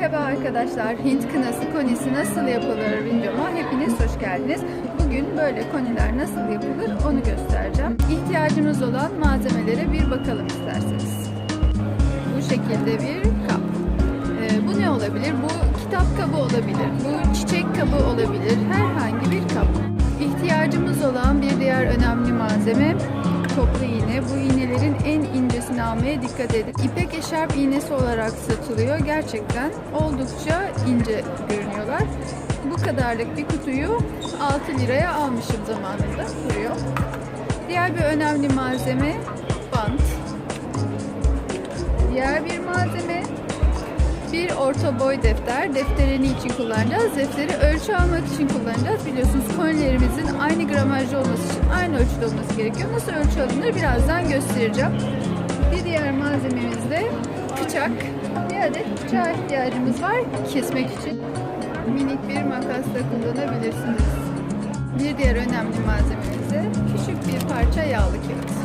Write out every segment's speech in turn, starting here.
Merhaba arkadaşlar, Hint kınası konisi nasıl yapılır videoma hepiniz hoş geldiniz. Bugün böyle koniler nasıl yapılır onu göstereceğim. İhtiyacımız olan malzemelere bir bakalım isterseniz. Bu şekilde bir kap. Ee, bu ne olabilir? Bu kitap kabı olabilir, bu çiçek kabı olabilir, herhangi bir kap. İhtiyacımız olan bir diğer önemli malzeme toplu iğne. Bu iğnelerin en incesini almaya dikkat edin. İpek eşarp iğnesi olarak satılıyor. Gerçekten oldukça ince görünüyorlar. Bu kadarlık bir kutuyu 6 liraya almışım zamanında duruyor. Diğer bir önemli malzeme bant. Diğer bir malzeme bir orta boy defter. Defteri için kullanacağız? Defteri ölçü almak için kullanacağız. Biliyorsunuz konilerimizin aynı gramajda olması için aynı ölçüde olması gerekiyor. Nasıl ölçü alınır birazdan göstereceğim. Bir diğer malzememiz de bıçak. Bir adet bıçağa ihtiyacımız var kesmek için. Minik bir makas da kullanabilirsiniz. Bir diğer önemli malzememiz de küçük bir parça yağlı kağıt.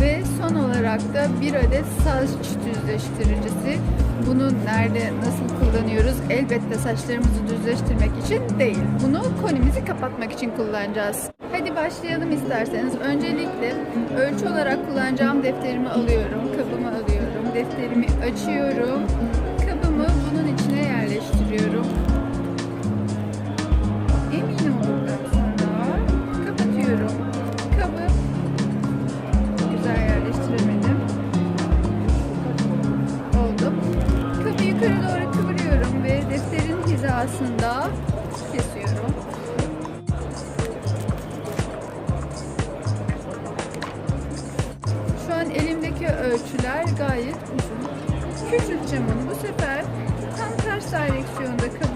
Ve son olarak da bir adet saç düzleştiricisi. Bunu nerede, nasıl kullanıyoruz? Elbette saçlarımızı düzleştirmek için değil. Bunu konimizi kapatmak için kullanacağız. Hadi başlayalım isterseniz. Öncelikle ölçü olarak kullanacağım defterimi alıyorum, kabımı alıyorum. Defterimi açıyorum. Onu. Bu sefer tam ters direksiyonda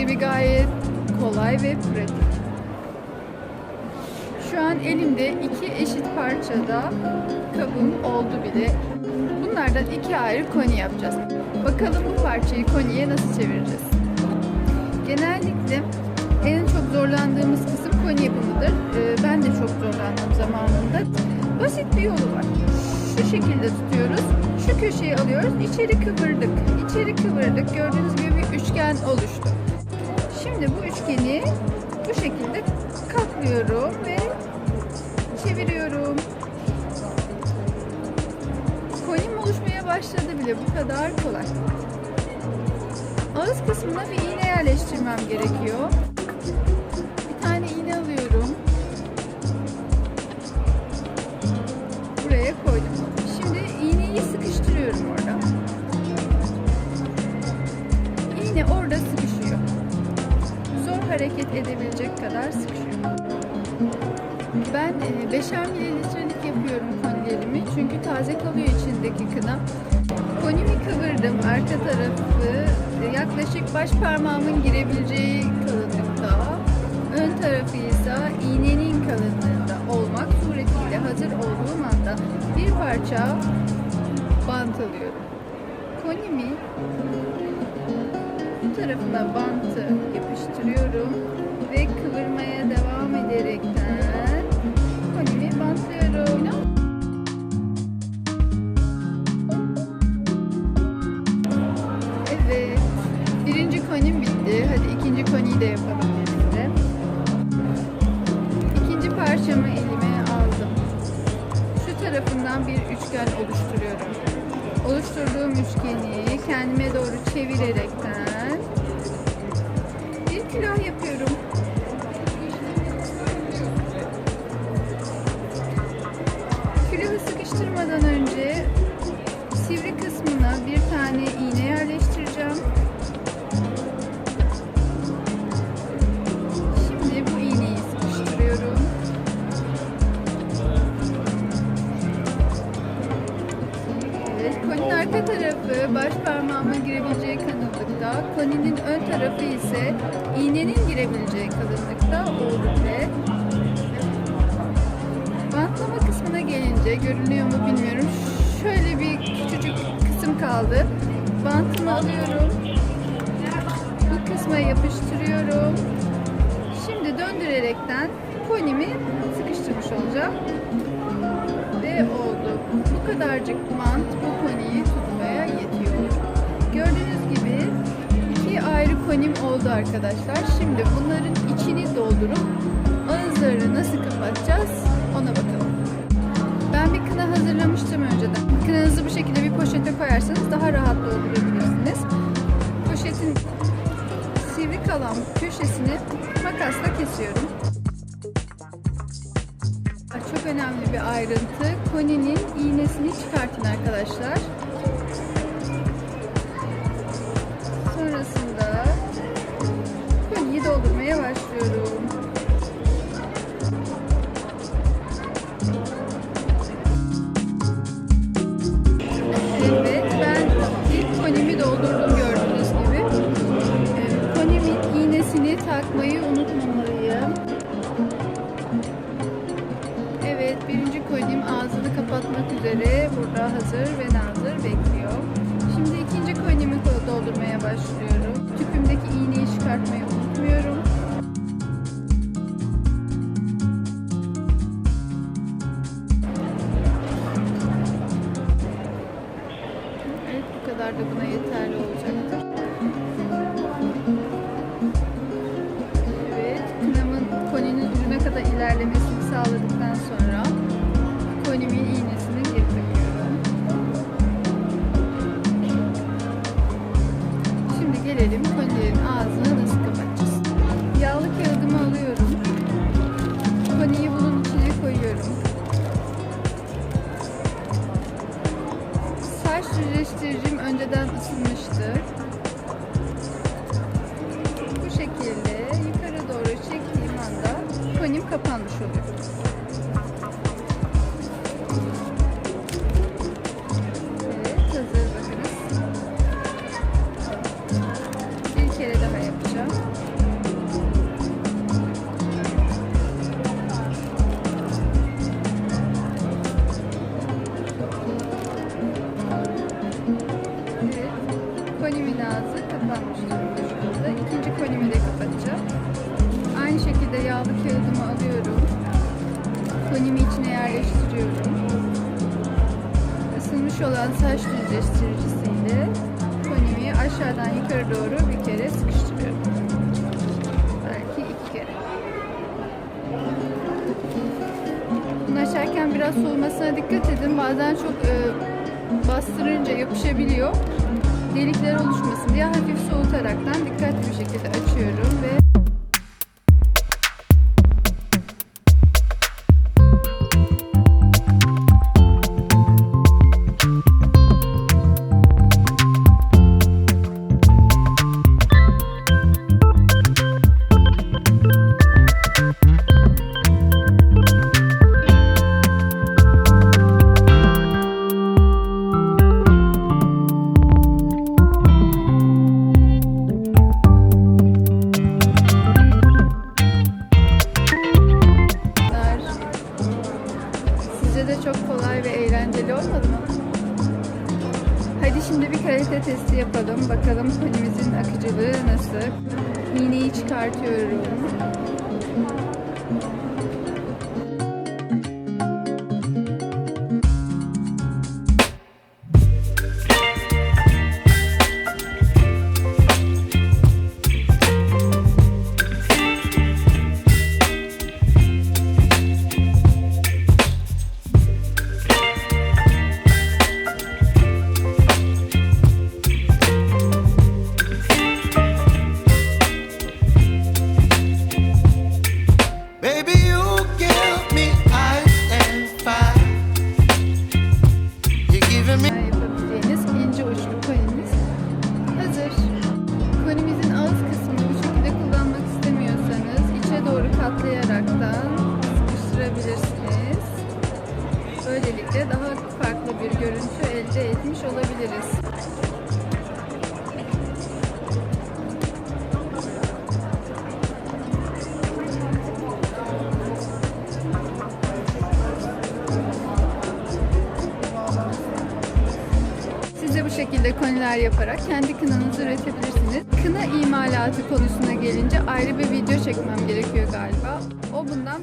gibi gayet kolay ve pratik. Şu an elimde iki eşit parçada kabım oldu bile. Bunlardan iki ayrı koni yapacağız. Bakalım bu parçayı koniye nasıl çevireceğiz? Genellikle en çok zorlandığımız kısım koni yapımıdır. Ee, ben de çok zorlandım zamanında. Basit bir yolu var. Şu şekilde tutuyoruz. Şu köşeyi alıyoruz. İçeri kıvırdık. İçeri kıvırdık. Gördüğünüz gibi bir üçgen oluştu. Şimdi bu üçgeni bu şekilde katlıyorum ve çeviriyorum. Kolim oluşmaya başladı bile. Bu kadar kolay. Ağız kısmına bir iğne yerleştirmem gerekiyor. Bir tane iğne alıyorum. Buraya koydum. Şimdi iğneyi sıkıştırıyorum orada. İğne orada sıkışıyor. Hareket edebilecek kadar sıkışıyor. Ben e, 5'er mililitrelik yapıyorum konilerimi. Çünkü taze kalıyor içindeki kına. Konimi kıvırdım. Arka tarafı e, yaklaşık baş parmağımın girebileceği kalınlıkta. Ön tarafı ise iğnenin kalınlığında olmak suretiyle hazır olduğum anda bir parça bant alıyorum. Konimi bu tarafına bantı yapıştırıyorum ve kıvırmaya devam ederekten doğru çevirerekten bir külah yapıyorum. Koninin ön tarafı ise iğnenin girebileceği kalınlıkta oldukça. Bantlama kısmına gelince görünüyor mu bilmiyorum. Şöyle bir küçücük kısım kaldı. Bantımı alıyorum. Bu kısma yapıştırıyorum. Şimdi döndürerekten konimi sıkıştırmış olacağım. Ve oldu. Bu kadarcık bant bu koniyi oldu arkadaşlar. Şimdi bunların içini doldurup ağızlarını nasıl kapatacağız ona bakalım. Ben bir kına hazırlamıştım önceden. Kınanızı bu şekilde bir poşete koyarsanız daha rahat doldurabilirsiniz. Poşetin sivri kalan köşesini makasla kesiyorum. Çok önemli bir ayrıntı. Koninin iğnesini çıkartın arkadaşlar. Sonrasında başlıyorum. Evet, ben ilk konimi doldurdum gördüğünüz gibi. Ee, Konimin iğnesini takmayı unutmamalıyım. Evet, birinci konim ağzını kapatmak üzere burada hazır ve nazır bekliyor. Şimdi ikinci konimi doldurmaya başlıyorum. Tüpümdeki iğneyi çıkartmayı unutmuyorum. Anda. İkinci konimi de kapatacağım. Aynı şekilde yağlı kağıdımı alıyorum. Konimi içine yerleştiriyorum. Isınmış olan saç düzleştiricisiyle konimi aşağıdan yukarı doğru bir kere sıkıştırıyorum. Belki iki kere. Bunu açarken biraz soğumasına dikkat edin. Bazen çok e, bastırınca yapışabiliyor. Delikler oluşmasın diye hafif soğutaraktan dikkatli bir şekilde açıyorum ve koniler yaparak kendi kınanızı üretebilirsiniz. Kına imalatı konusuna gelince ayrı bir video çekmem gerekiyor galiba. O bundan